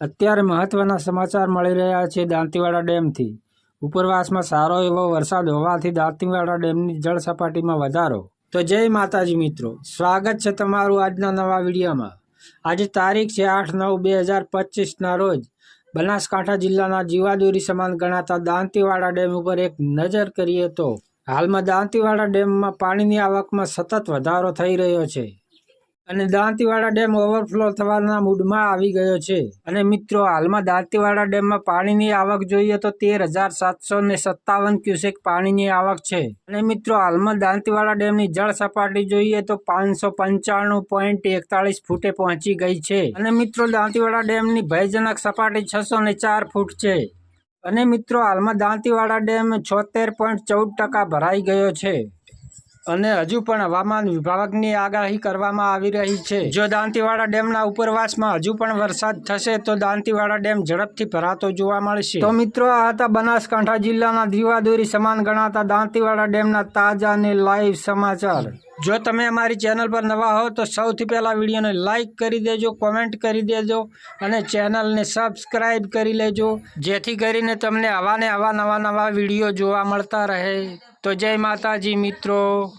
અત્યારે મહત્વના સમાચાર મળી રહ્યા છે દાંતીવાડા ડેમથી. ઉપરવાસમાં સારો એવો વરસાદ હોવાથી દાંતીવાડા ડેમની જળ સપાટીમાં વધારો. તો જય માતાજી મિત્રો, સ્વાગત છે તમારું આજના નવા વિડીયોમાં. આજે તારીખ છે આઠ નવ બે હજાર પચીસના રોજ બનાસકાંઠા જિલ્લાના જીવાદોરી સમાન ગણાતા દાંતીવાડા ડેમ ઉપર એક નજર કરીએ તો, હાલમાં દાંતીવાડા ડેમમાં પાણીની આવકમાં સતત વધારો થઈ રહ્યો છે. અને દાંતીવાડા ડેમ ઓવરફ્લો થવાના મૂડમાં આવી ગયો છે. અને મિત્રો, હાલમાં દાંતીવાડા ડેમમાં પાણીની આવક જોઈએ તો તેર હજાર સાતસો ને સત્તાવન ક્યુસેક પાણીની આવક છે. અને મિત્રો, હાલમાં દાંતીવાડા ડેમની જળ સપાટી જોઈએ તો પાંચસો પંચાણું પોઈન્ટ એકતાળીસ ફૂટે પહોંચી ગઈ છે. અને મિત્રો, દાંતીવાડા ડેમની ભયજનક સપાટી છસો ને ચાર ફૂટ છે. અને મિત્રો, હાલમાં દાંતીવાડા ડેમ છોતેર પોઈન્ટ ચૌદ ટકા ભરાઈ ગયો છે. અને હજુ પણ હવામાન વિભાગની આગાહી કરવામાં આવી રહી છે. જો દાંતીવાડા ડેમના ઉપરવાસમાં હજુ પણ વરસાદ થશે, તો દાંતીવાડા ડેમ ઝડપથી ભરાતો જોવા મળશે. તો મિત્રો, આ હતા બનાસકાંઠા જિલ્લાના દીવાદોરી સમાન ગણાતા દાંતીવાડા ડેમના તાજા અને લાઈવ સમાચાર. જો તમે અમારી ચેનલ પર નવા હો, તો સૌથી પહેલાં વિડીયોને લાઈક કરી દેજો, કોમેન્ટ કરી દેજો અને ચેનલને સબસ્ક્રાઈબ કરી લેજો, જેથી કરીને તમને આવા ને આવા નવા નવા વીડિયો જોવા મળતા રહે. તો જય માતાજી મિત્રો.